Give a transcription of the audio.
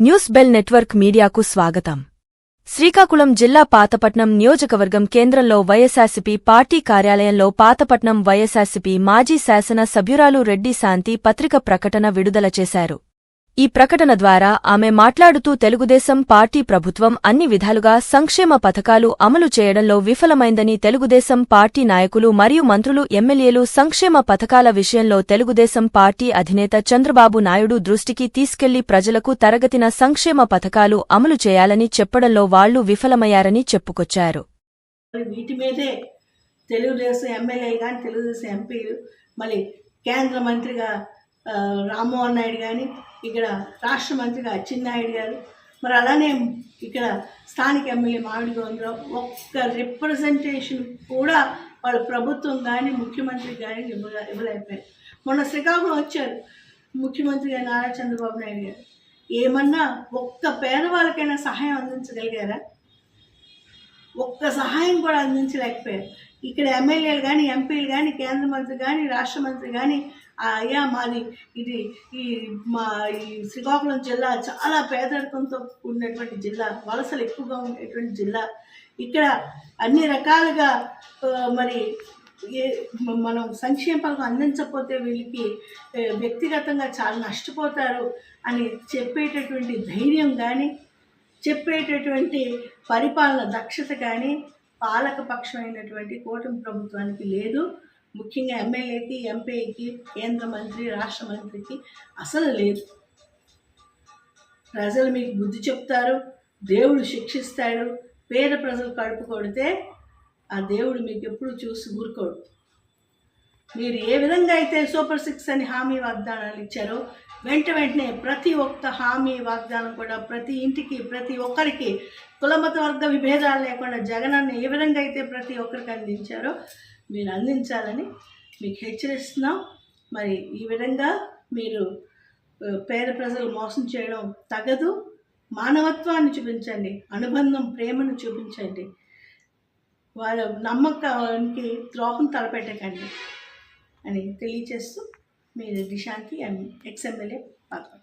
News bell network మీడియాకు స్వాగతం. శ్రీకాకుళం జిల్లా పాతపట్నం నియోజకవర్గం కేంద్రంలో వైఎస్ఆర్సీపీ పార్టీ కార్యాలయంలో పాతపట్నం వైఎస్ఆర్సీపీ మాజీ శాసన సభ్యురాలు రెడ్డి శాంతి పత్రిక ప్రకటన విడుదల చేశారు. ఈ ప్రకటన ద్వారా ఆమె మాట్లాడుతూ తెలుగుదేశం పార్టీ ప్రభుత్వం అన్ని విధాలుగా సంక్షేమ పథకాలు అమలు చేయడంలో విఫలమైందని తెలుగుదేశం పార్టీ నాయకులు మరియు మంత్రులు ఎమ్మెల్యేలు సంక్షేమ పథకాల విషయంలో తెలుగుదేశం పార్టీ అధినేత చంద్రబాబు నాయుడు దృష్టికి తీసుకెళ్ళి ప్రజలకు తరగతిన సంక్షేమ పథకాలు అమలు చేయాలని చెప్పడంలో వాళ్ళు విఫలమయ్యారని చెప్పుకొచ్చారు. వీటి మీదే తెలుగుదేశం ఎమ్మెల్యే కానీ తెలుగుదేశం ఎంపీలు మళ్ళీ కేంద్ర మంత్రిగా రామ్మోహన్ నాయుడు కానీ ఇక్కడ రాష్ట్ర మంత్రిగా అచ్చెన్నాయుడు గారు మరి అలానే ఇక్కడ స్థానిక ఎమ్మెల్యే మామిడి గోవిందరావు ఒక్క రిప్రజెంటేషన్ కూడా వాళ్ళ ప్రభుత్వం కానీ ముఖ్యమంత్రి కానీ ఇవ్వ ఇవ్వలేకపోయారు. మొన్న శ్రీకాకుళం వచ్చారు ముఖ్యమంత్రి గారు నారా చంద్రబాబు నాయుడు గారు. ఏమన్నా ఒక్క పేదవాళ్ళకైనా సహాయం అందించగలిగారా? ఒక్క సహాయం కూడా అందించలేకపోయారు. ఇక్కడ ఎమ్మెల్యేలు కానీ ఎంపీలు కానీ కేంద్ర మంత్రి కానీ రాష్ట్ర మంత్రి కానీ అయ్యా మాది ఇది ఈ మా ఈ శ్రీకాకుళం జిల్లా చాలా పేదరికంతో ఉన్నటువంటి జిల్లా వలసలు ఎక్కువగా ఉండేటువంటి జిల్లా. ఇక్కడ అన్ని రకాలుగా మరి ఏ మనం సంక్షేమ పథకం అందించకపోతే వీళ్ళకి వ్యక్తిగతంగా చాలా నష్టపోతారు అని చెప్పేటటువంటి ధైర్యం కానీ చెప్పేటటువంటి పరిపాలన దక్షత కానీ పాలకపక్షమైనటువంటి కూటమి ప్రభుత్వానికి లేదు. ముఖ్యంగా ఎమ్మెల్యేకి ఎంపీకి కేంద్ర మంత్రి రాష్ట్ర మంత్రికి అసలు లేదు. ప్రజలు మీకు బుద్ధి చెప్తారు దేవుడు శిక్షిస్తాడు పేద ప్రజలు కడుపు కొడితే ఆ దేవుడు మీకు ఎప్పుడు చూసి ఊరుకోడు. మీరు ఏ విధంగా అయితే సూపర్ సిక్స్ అని హామీ వాగ్దానాలు ఇచ్చారో వెంట వెంటనే ప్రతి ఒక్క హామీ వాగ్దానం కూడా ప్రతి ఇంటికి ప్రతి ఒక్కరికి కులమత వర్గ విభేదాలు లేకుండా జగనాన్ని ఏ విధంగా అయితే ప్రతి ఒక్కరికి అందించారో మీరు అందించాలని మీకు హెచ్చరిస్తున్నాం. మరి ఈ విధంగా మీరు పేద ప్రజలు మోసం చేయడం తగదు. మానవత్వాన్ని చూపించండి. అనుబంధం ప్రేమను చూపించండి. వాళ్ళ నమ్మకానికి ద్రోహం తలపెట్టకండి అని తెలియచేస్తూ మీ దిశాంతి అండ్ ఎక్స్ఎమ్మెల్యే పాత్ర